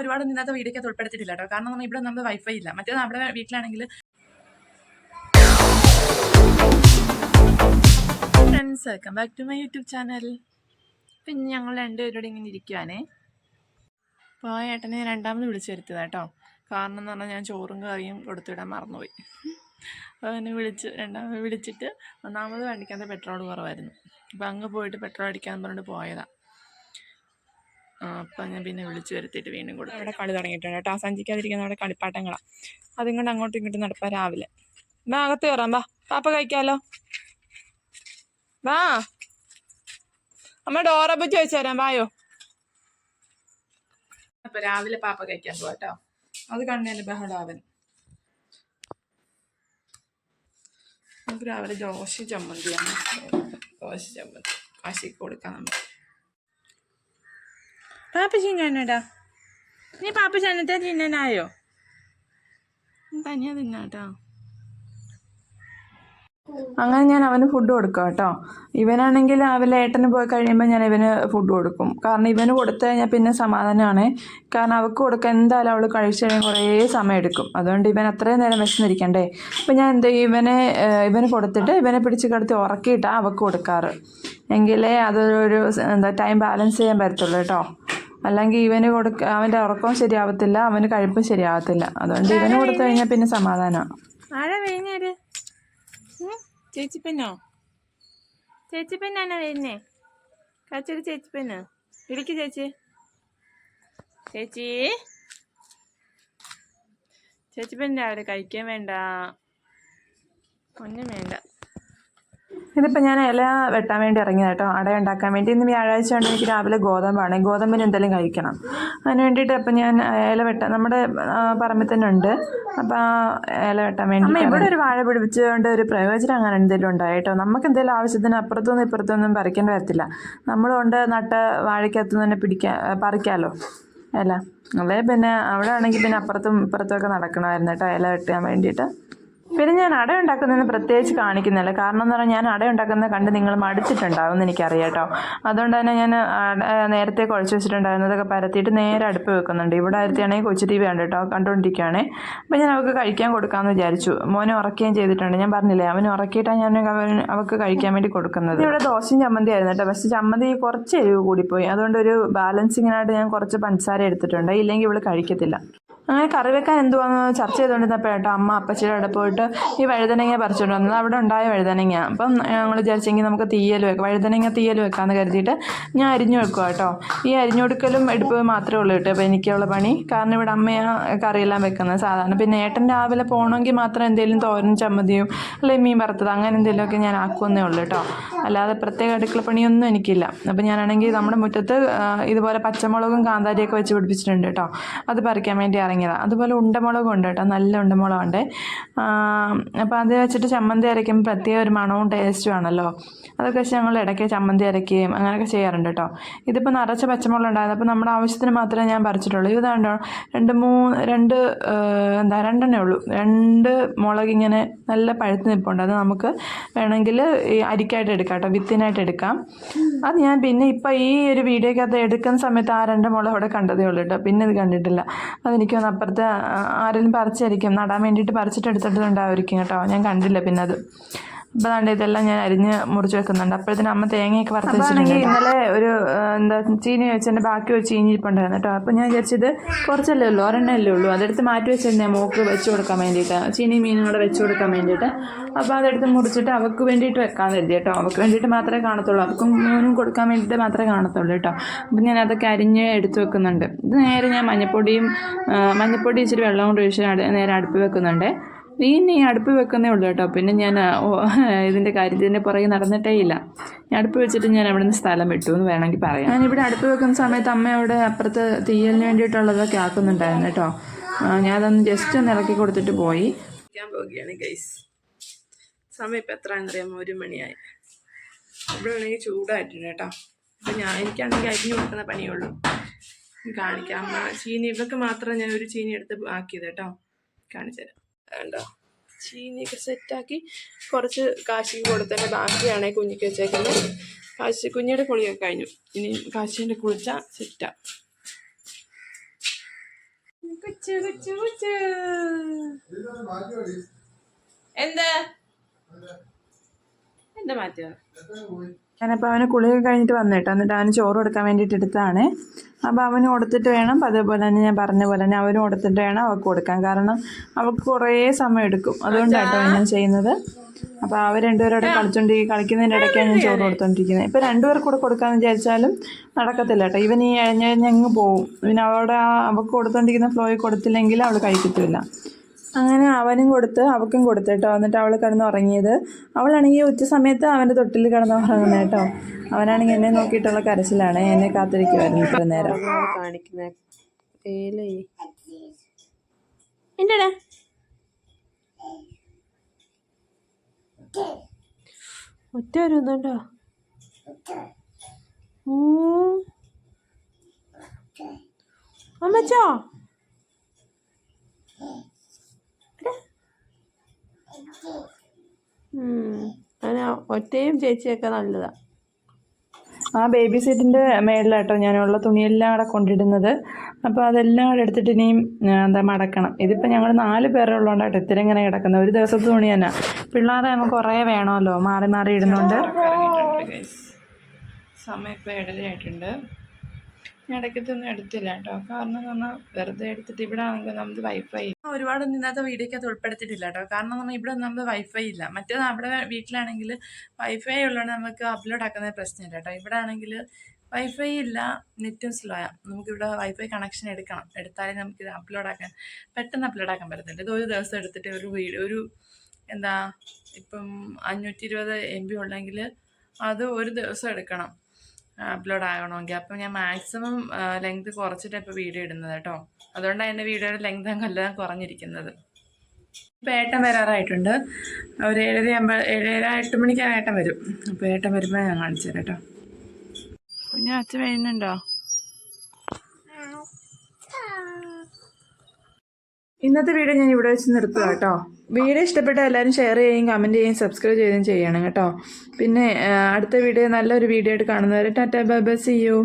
ഒരുപാട് ഇന്നത്തെ വീഡിയോക്കകത്ത് ഉൾപ്പെടുത്തിയിട്ടില്ല കേട്ടോ. കാരണം നമ്മൾ ഇവിടെ നമ്മുടെ വൈഫൈ ഇല്ല. മറ്റേ നമ്മുടെ വീട്ടിലാണെങ്കിൽ friends welcome back to my YouTube channel പിന്നെ ഞങ്ങൾ രണ്ടുപേരോട് ഇങ്ങനെ ഇരിക്കുവാനേ അപ്പോൾ ആ ഏട്ടനെ രണ്ടാമത് വിളിച്ചു വരുത്തുക കേട്ടോ. കാരണം എന്ന് പറഞ്ഞാൽ ഞാൻ ചോറും കറിയും കൊടുത്തിടാൻ മറന്നുപോയി. അപ്പോൾ എന്നെ വിളിച്ച് രണ്ടാമത് വിളിച്ചിട്ട് ഒന്നാമത് വണ്ടിക്കകത്ത് പെട്രോൾ കുറവായിരുന്നു. അപ്പോൾ അങ്ങ് പോയിട്ട് പെട്രോൾ അടിക്കാമെന്ന് പറഞ്ഞിട്ട് പോയതാണ് അപ്പം ഞാൻ പിന്നെ വിളിച്ചു വരുത്തിയിട്ട് വീണ്ടും കൊടുത്തു അവിടെ കളി തുടങ്ങിയിട്ടുണ്ട് കേട്ടോ. സഞ്ചിക്കാതിരിക്കുന്ന അവിടെ കളിപ്പാട്ടങ്ങളാണ് അതും കൊണ്ട് അങ്ങോട്ടും ഇങ്ങോട്ടും നടപ്പാ രാവിലെ. വാ അകത്ത് കയറാം വാ പാപ്പ കഴിക്കാമല്ലോ വാ അമ്മ ഡോറപ്പ് ചോദിച്ചു തരാം. വായോ അപ്പൊ രാവിലെ പാപ്പ കഴിക്കാൻ പോവാ കേട്ടോ. അത് കണ്ടതിന് ബഹളാവൻ നമുക്ക് രാവിലെ ദോശ ചമ്മന്തിയാണ്. ദോശ ചമ്മന്തി. കാശിക്ക് കൊടുക്കാം നമുക്ക്. പാപ്പ ചിന്നാനടാ നീ പാപ്പ ചെന്നത്തെ ചിന്നനായോ തനിയാ തിന്നാട്ടോ. അങ്ങനെ ഞാൻ അവന് ഫുഡ് കൊടുക്കാം കേട്ടോ. ഇവനാണെങ്കിൽ രാവിലെ ഏട്ടന് പോയി കഴിയുമ്പോൾ ഞാൻ ഇവന് ഫുഡ് കൊടുക്കും. കാരണം ഇവന് കൊടുത്തു കഴിഞ്ഞാൽ പിന്നെ സമാധാനമാണ് കാരണം അവൾക്ക് കൊടുക്കാൻ എന്തായാലും അവൾ കഴിച്ചു കഴിഞ്ഞാൽ കുറേ സമയം എടുക്കും. അതുകൊണ്ട് ഇവൻ അത്രയും നേരം വിശന്നിരിക്കണ്ടേ. അപ്പം ഞാൻ എന്ത് ഇവനെ ഇവന് കൊടുത്തിട്ട് ഇവനെ പിടിച്ച് കിടത്തി ഉറക്കിയിട്ടാണ് അവൾക്ക് കൊടുക്കാറ്. എങ്കിലേ അതൊരു എന്താ ടൈം ബാലൻസ് ചെയ്യാൻ പറ്റത്തുള്ളൂ കേട്ടോ. അല്ലെങ്കിൽ ഇവന് കൊടുക്ക അവന്റെ ഉറക്കവും ശരിയാവത്തില്ല അവന് കഴിപ്പും ശരിയാവത്തില്ല. അതുകൊണ്ട് ഇവന് കൊടുത്തു കഴിഞ്ഞാൽ പിന്നെ സമാധാനമാണ് ആഴ വീഞ്ഞാര് ചേച്ചി പെണ്ണോ? ചേച്ചി പെണ്ണാണോ വരുന്നേ? കാച്ചൊരു ചേച്ചി പെണ്ണ്? ഇടിക്ക് ചേച്ചി. ചേച്ചി. ചേച്ചിപ്പൻ രാവിലെ കഴിക്കാൻ വേണ്ട. ഒന്നും വേണ്ട. ഇതിപ്പോൾ ഞാൻ ഇല വെട്ടാൻ വേണ്ടി ഇറങ്ങിയത് കേട്ടോ. അട ഉണ്ടാക്കാൻ വേണ്ടി. ഇന്ന് വ്യാഴാഴ്ച ഉണ്ട് എനിക്ക് രാവിലെ ഗോതമ്പാണ്. ഗോതമ്പിന് എന്തെങ്കിലും കഴിക്കണം. അതിന് വേണ്ടിയിട്ട് അപ്പം ഞാൻ ഇല വെട്ടാൻ നമ്മുടെ പറമ്പിൽ തന്നെ ഉണ്ട്. അപ്പം ഇല വെട്ടാൻ വേണ്ടി ഇവിടെ ഒരു വാഴ പിടിപ്പിച്ചുകൊണ്ട് ഒരു പ്രയോജനം അങ്ങനെ എന്തെങ്കിലും ഉണ്ടായി കേട്ടോ? നമുക്ക് എന്തെങ്കിലും ആവശ്യത്തിന് അപ്പുറത്തുനിന്ന് ഇപ്പുറത്തൊന്നും പറിക്കേണ്ടി വരത്തില്ല. നമ്മൾ കൊണ്ട് നട്ട വാഴയ്ക്കകത്ത് തന്നെ പിടിക്കാൻ പറിക്കാമല്ലോ ഇല. അതെ പിന്നെ അവിടെ ആണെങ്കിൽ പിന്നെ അപ്പുറത്തും ഇപ്പുറത്തും ഒക്കെ നടക്കണമായിരുന്നു കേട്ടോ ഇല വെട്ടാൻ വേണ്ടിയിട്ട്. പിന്നെ ഞാൻ അട ഉണ്ടാക്കുന്നതെന്ന് പ്രത്യേകിച്ച് കാണിക്കുന്നില്ല. കാരണം എന്ന് പറഞ്ഞാൽ ഞാൻ അട ഉണ്ടാക്കുന്നത് കണ്ട് നിങ്ങൾ മടിച്ചിട്ടുണ്ടാവും എന്ന് എനിക്കറിയാം കേട്ടോ. അതുകൊണ്ട് തന്നെ ഞാൻ നേരത്തെ കുഴച്ച് വെച്ചിട്ടുണ്ടായിരുന്നതൊക്കെ പരത്തിയിട്ട് നേരെ അടുപ്പ് വെക്കുന്നുണ്ട്. ഇവിടെ അരുത്തിയാണെങ്കിൽ കൊച്ചു ടി വി ഉണ്ട് കേട്ടോ. കണ്ടുകൊണ്ടിരിക്കുകയാണ് അപ്പോൾ ഞാൻ അവൾക്ക് കഴിക്കാൻ കൊടുക്കാമെന്ന് വിചാരിച്ചു. മോനെ ഉറക്കുകയും ചെയ്തിട്ടുണ്ട്. ഞാൻ പറഞ്ഞില്ലേ അവന് ഉറക്കിയിട്ടാണ് ഞാൻ അവൻ അവൾക്ക് കഴിക്കാൻ വേണ്ടി കൊടുക്കുന്നത്. ഇവിടെ ദോശയും ചമ്മന്തി ആയിരുന്നു കേട്ടോ. പക്ഷേ ചമ്മന്തി കുറച്ച് എരിവ് കൂടിപ്പോയി. അതുകൊണ്ട് ഒരു ബാലൻസിങ്ങിനായിട്ട് ഞാൻ കുറച്ച് പഞ്ചസാര എടുത്തിട്ടുണ്ട്. ഇല്ലെങ്കിൽ ഇവൾ കഴിക്കത്തില്ല. അങ്ങനെ കറി വെക്കാൻ എന്തുവാന്ന് ചർച്ച ചെയ്തുകൊണ്ടിരുന്നപ്പോഴാട്ടോ അമ്മ അപ്പച്ചിയുടെ അവിടെ പോയിട്ട് ഈ വഴുതനങ്ങ പറിച്ചുകൊണ്ട് വന്നത്. അവിടെ ഉണ്ടായ വഴുതനങ്ങ. അപ്പം ഞങ്ങൾ വിചാരിച്ചെങ്കിൽ നമുക്ക് തീയൽ വെക്കാം. വഴുതനങ്ങ തീയൽ വെക്കാമെന്ന് കരുതിയിട്ട് ഞാൻ അരിഞ്ഞു വെക്കുക കേട്ടോ ഈ അരിഞ്ഞു കൊടുക്കലും എടുപ്പ് മാത്രമേ ഉള്ളൂ കേട്ടോ അപ്പോൾ എനിക്കുള്ള പണി. കാരണം ഇവിടെ അമ്മയാണ് കറിയെല്ലാം വെക്കുന്നത് സാധാരണ. പിന്നെ ഏട്ടൻ രാവിലെ പോകണമെങ്കിൽ മാത്രം എന്തെങ്കിലും തോരൻ ചമ്മന്തിയും അല്ലെങ്കിൽ മീൻ വറുത്തത് അങ്ങനെ എന്തെങ്കിലുമൊക്കെ ഞാൻ ആക്കുമെന്നേ ഉള്ളൂ കേട്ടോ അല്ലാതെ പ്രത്യേക അടുക്കള പണിയൊന്നും എനിക്കില്ല. അപ്പം ഞാനാണെങ്കിൽ നമ്മുടെ മുറ്റത്ത് ഇതുപോലെ പച്ചമുളകും കാന്താരിയൊക്കെ വെച്ച് പിടിപ്പിച്ചിട്ടുണ്ട് കേട്ടോ അത് പറിക്കാൻ വേണ്ടി ഇറങ്ങിയതാണ് അതുപോലെ ഉണ്ടമുളകും ഉണ്ട് കേട്ടോ നല്ല ഉണ്ടമുളകുണ്ട് അപ്പോൾ അത് വെച്ചിട്ട് ചമ്മന്തി അരയ്ക്കുമ്പോൾ പ്രത്യേക ഒരു മണവും ടേസ്റ്റും ആണല്ലോ. അതൊക്കെ വെച്ച് ഞങ്ങൾ ഇടയ്ക്ക് ചമ്മന്തി അരയ്ക്കുകയും അങ്ങനെയൊക്കെ ചെയ്യാറുണ്ട് കേട്ടോ. ഇതിപ്പോൾ നിറച്ച് പച്ചമുളക് ഉണ്ടായിരുന്നു. അപ്പോൾ നമ്മുടെ ആവശ്യത്തിന് മാത്രമേ ഞാൻ പറിച്ചിട്ടുള്ളൂ. ഇതാണ്ടോ രണ്ട് മൂന്ന് രണ്ട് എന്താ രണ്ടെണ്ണേ ഉള്ളൂ. രണ്ട് മുളക് ഇങ്ങനെ നല്ല പഴുത്ത് നിൽപ്പുണ്ട് അത് നമുക്ക് വേണമെങ്കിൽ ഈ അരിക്കായിട്ട് എടുക്കാം കേട്ടോ. വിത്തിനായിട്ട് എടുക്കാം. അത് ഞാൻ പിന്നെ ഇപ്പം ഈ ഒരു വീഡിയോക്കകത്ത് എടുക്കുന്ന സമയത്ത് ആ രണ്ട് മുളക് അവിടെ കണ്ടതേ ഉള്ളൂ കേട്ടോ. പിന്നെ ഇത് കണ്ടിട്ടില്ല. അതെനിക്ക് അപ്പുറത്ത് ആ- ആരെങ്കിലും പറിച്ചായിരിക്കും. നടാൻ വേണ്ടിയിട്ട് പറിച്ചിട്ട് എടുത്തിട്ടുണ്ടായിരിക്കും കേട്ടോ. ഞാൻ കണ്ടില്ല പിന്നെ അത്. അപ്പോൾ ദാണ്ട് ഇതെല്ലാം ഞാൻ അരിഞ്ഞ് മുറിച്ച് വെക്കുന്നുണ്ട്. അപ്പോഴത്തേനും അമ്മ തേങ്ങയൊക്കെ വറുത്ത് ഇന്നലെ ഒരു എന്താ ചീനി വെച്ചതിന്റെ ബാക്കി ഒരു ചീനി ഇരിപ്പുണ്ടായിരുന്നു കേട്ടോ. അപ്പോൾ ഞാൻ വിചാരിച്ചത് കുറച്ചല്ലേ ഉള്ളൂ ഒരെണ്ണല്ലേ ഉള്ളൂ. അതെടുത്ത് മാറ്റി വെച്ചിരുന്നേ മോക്ക് വെച്ച് കൊടുക്കാൻ വേണ്ടിയിട്ട് ചീനി മീനും കൂടെ വെച്ച് കൊടുക്കാൻ വേണ്ടിയിട്ട്. അപ്പോൾ അതെടുത്ത് മുറിച്ചിട്ട് അവൾക്ക് വേണ്ടിയിട്ട് വെക്കാൻ കരുതി കേട്ടോ. അവൾക്ക് വേണ്ടിയിട്ട് മാത്രമേ കാണത്തുള്ളൂ. അവൾക്കും മോനും കൊടുക്കാൻ വേണ്ടിയിട്ട് മാത്രമേ കാണത്തുള്ളൂ കേട്ടോ. അപ്പം ഞാൻ അതൊക്കെ അരിഞ്ഞ് എടുത്ത് വെക്കുന്നുണ്ട്. ഇത് നേരെ ഞാൻ മഞ്ഞപ്പൊടിയും മഞ്ഞപ്പൊടി ഇച്ചിരി വെള്ളം കൊണ്ട് ഒഴിച്ച് നേരെ അടുപ്പ് വെക്കുന്നുണ്ട്. ഈ നീ അടുപ്പ് വെക്കുന്നേ ഉള്ളൂ കേട്ടോ. പിന്നെ ഞാൻ ഇതിന്റെ കാര്യത്തിന്റെ പുറകെ നടന്നിട്ടേ ഇല്ല. ഞാൻ അടുപ്പ് വെച്ചിട്ട് ഞാൻ അവിടെ നിന്ന് സ്ഥലം വിട്ടു എന്ന് വേണമെങ്കിൽ പറയാം. ഞാൻ ഇവിടെ അടുപ്പ് വെക്കുന്ന സമയത്ത് അമ്മ അവിടെ അപ്പുറത്ത് തീയലിന് വേണ്ടിയിട്ടുള്ളതൊക്കെ ആക്കുന്നുണ്ടായിരുന്നു കേട്ടോ. ഞാൻ ഞാനതൊന്ന് ജസ്റ്റ് ഒന്ന് ഇറക്കി കൊടുത്തിട്ട് പോയി. ഞാൻ പോവുകയാണ് ഗൈസ് സമയം ഇപ്പം എത്രയാണെന്നറിയാമോ ഒരു മണിയായി. ഇവിടെ വേണമെങ്കിൽ ചൂടായിട്ടുണ്ട് കേട്ടോ. അപ്പം ഞാൻ എനിക്കാണെങ്കിൽ അരിഞ്ഞു കൊടുക്കുന്ന പണിയുള്ളൂ കാണിക്കാം. അമ്മ ചീനി ഇവർക്ക് മാത്രം ഞാൻ ഒരു ചീനി എടുത്ത് ആക്കിയത് കേട്ടോ. കാണിച്ചു തരാം. വേണ്ടോ ചീനിയൊക്കെ സെറ്റാക്കി കുറച്ച് കാശിക്ക് കൊടുത്തതിന്റെ ബാക്കിയാണ് കുഞ്ഞിക്ക് വെച്ചേക്കുന്നത്. കാശി കുഞ്ഞിയുടെ കുളിയൊക്കെ കഴിഞ്ഞു. ഇനി കാശിന്റെ കുളിച്ച സെറ്റാ. എന്ത്? എന്താ മാറ്റുക ഞാനപ്പോൾ അവന് കുളിയൊക്കെ കഴിഞ്ഞിട്ട് വന്നിട്ടോ. എന്നിട്ട് അവന് ചോറ് കൊടുക്കാൻ വേണ്ടിയിട്ട് എടുത്തതാണ്. അപ്പോൾ അവന് കൊടുത്തിട്ട് വേണം. അതേപോലെ തന്നെ ഞാൻ പറഞ്ഞ പോലെ തന്നെ അവന് കൊടുത്തിട്ട് വേണം അവൾക്ക് കൊടുക്കാൻ. കാരണം അവൾക്ക് കുറേ സമയം എടുക്കും. അതുകൊണ്ടാട്ടോ ഞാൻ ചെയ്യുന്നത്. അപ്പോൾ അവർ രണ്ടുപേരും അവിടെ കളിച്ചോണ്ട് കളിക്കുന്നതിന്റെ ഇടയ്ക്കാണ് ഞാൻ ചോറ് കൊടുത്തോണ്ടിരിക്കുന്നത് ഇപ്പോൾ രണ്ടുപേർ കൂടെ കൊടുക്കാമെന്ന് വിചാരിച്ചാലും നടക്കത്തില്ല കേട്ടോ ഇവൻ ഈ എഴഞ്ഞങ്ങ് പോവും. പിന്നെ അവളുടെ അവൾക്ക് കൊടുത്തോണ്ടിരിക്കുന്ന ഫ്ലോയിൽ കൊടുത്തില്ലെങ്കിൽ അവൾ കഴിക്കത്തില്ല. അങ്ങനെ അവനും കൊടുത്ത് അവൾക്കും കൊടുത്തു കേട്ടോ. എന്നിട്ട് അവൾ കിടന്ന് ഉറങ്ങിയത് അവളാണെങ്കിൽ ഉച്ച സമയത്ത് അവന്റെ തൊട്ടിൽ കിടന്ന് ഉറങ്ങുന്നത് കേട്ടോ. അവനാണെങ്കിൽ എന്നെ നോക്കിയിട്ടുള്ള കരച്ചിലാണ്. എന്നെ കാത്തിരിക്കുമായിരുന്നു ഇത്ര നേരം. ഒറ്റ വരുന്നുണ്ടോ അമ്മച്ചോ? അങ്ങനെ ഒറ്റയും ചേച്ചിയൊക്കെ നല്ലതാ. ആ ബേബി സീറ്റിന്റെ മേളിലാട്ടോ ഞാനുള്ള തുണിയെല്ലാം അവിടെ കൊണ്ടിടുന്നത്. അപ്പോൾ അതെല്ലാം അവിടെ എടുത്തിട്ട് ഇനിയും എന്താ മടക്കണം. ഇതിപ്പോൾ ഞങ്ങൾ നാല് പേരുള്ളതുകൊണ്ടാട്ടോ ഇത്തിരി ഇങ്ങനെ കിടക്കുന്നത്. ഒരു ദിവസത്തെ തുണി തന്നെ. പിള്ളേരെ നമുക്ക് കുറേ വേണമല്ലോ മാറി മാറി ഇടുന്നുണ്ട്. സമയം ഇപ്പോൾ ഏഴരയായിട്ടുണ്ട്. ഇടയ്ക്കത്തൊന്നും എടുത്തില്ല കേട്ടോ. കാരണം പറഞ്ഞാൽ വെറുതെ എടുത്തിട്ട് ഇവിടെ ആണെങ്കിൽ നമുക്ക് വൈഫൈ ഒരുപാടൊന്നും ഇന്നത്തെ അത് ഉൾപ്പെടുത്തിയിട്ടില്ല കേട്ടോ. കാരണം നമ്മൾ ഇവിടെ നമ്മൾ വൈഫൈ ഇല്ല. മറ്റേത് അവിടെ വീട്ടിലാണെങ്കിൽ വൈഫൈ ഉള്ളതുകൊണ്ട് നമുക്ക് അപ്ലോഡ് ആക്കുന്ന പ്രശ്നമില്ല കേട്ടോ. ഇവിടെ ആണെങ്കിൽ വൈഫൈ ഇല്ല. നെറ്റും സ്ലോ ആണ് നമുക്കിവിടെ വൈഫൈ കണക്ഷൻ എടുക്കണം. എടുത്താലേ നമുക്ക് ഇത് അപ്ലോഡ് ആക്കാൻ പെട്ടെന്ന് അപ്ലോഡ് ആക്കാൻ പറ്റത്തില്ല ഇത് ഒരു ദിവസം എടുത്തിട്ട് ഒരു വീഡിയോ ഒരു എന്താ ഇപ്പം അഞ്ഞൂറ്റി ഇരുപത് എം ബി ഉണ്ടെങ്കിൽ അത് ഒരു ദിവസം എടുക്കണം. അപ്ലോഡ് ആകണമെങ്കിൽ അപ്പം ഞാൻ മാക്സിമം ലെങ്ത് കുറച്ചിട്ട് ഇപ്പോൾ വീഡിയോ ഇടുന്നത് കേട്ടോ. അതുകൊണ്ടാണ് എന്റെ വീഡിയോയുടെ ലെങ്ത് അങ്ങെല്ലാം കുറഞ്ഞിരിക്കുന്നത്. ഇപ്പോൾ ഏട്ടൻ വരാറായിട്ടുണ്ട്. ഒരു ഏഴര അമ്പ ഏഴര എട്ട് മണിക്കാണ് ഏട്ടൻ വരും. അപ്പോൾ ഏട്ടൻ വരുമ്പോൾ ഞാൻ കാണിച്ചു തരാം കേട്ടോ. ഞാൻ അച്ഛൻ ഇന്നത്തെ വീഡിയോ ഞാൻ ഇവിടെ വെച്ച് നിർത്തുക കേട്ടോ. വീഡിയോ ഇഷ്ടപ്പെട്ട എല്ലാവരും ഷെയർ ചെയ്യുകയും കമന്റ് ചെയ്യുകയും സബ്സ്ക്രൈബ് ചെയ്യുകയും ചെയ്യണം കേട്ടോ. പിന്നെ അടുത്ത വീഡിയോ നല്ലൊരു വീഡിയോ ആയിട്ട് കാണുന്നവരെ tata bye bye see you